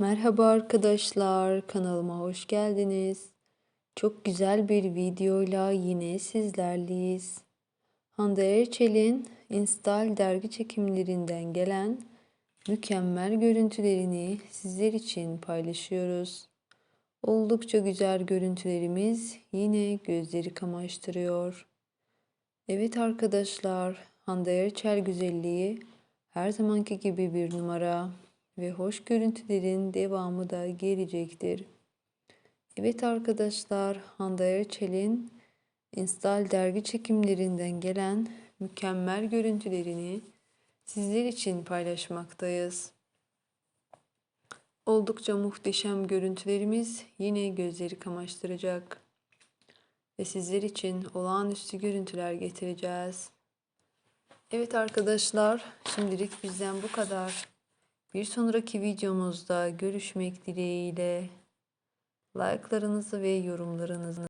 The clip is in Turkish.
Merhaba arkadaşlar, kanalıma hoş geldiniz. Çok güzel bir videoyla yine sizlerleyiz. Hande Erçel'in Instal dergi çekimlerinden gelen mükemmel görüntülerini sizler için paylaşıyoruz. Oldukça güzel görüntülerimiz yine gözleri kamaştırıyor. Evet arkadaşlar, Hande Erçel güzelliği her zamanki gibi bir numara ve hoş görüntülerin devamı da gelecektir. Evet arkadaşlar, Hande Erçel'in Instal dergi çekimlerinden gelen mükemmel görüntülerini sizler için paylaşmaktayız. Oldukça muhteşem görüntülerimiz yine gözleri kamaştıracak ve sizler için olağanüstü görüntüler getireceğiz. Evet arkadaşlar, şimdilik bizden bu kadar. Bir sonraki videomuzda görüşmek dileğiyle. Like'larınızı ve yorumlarınızı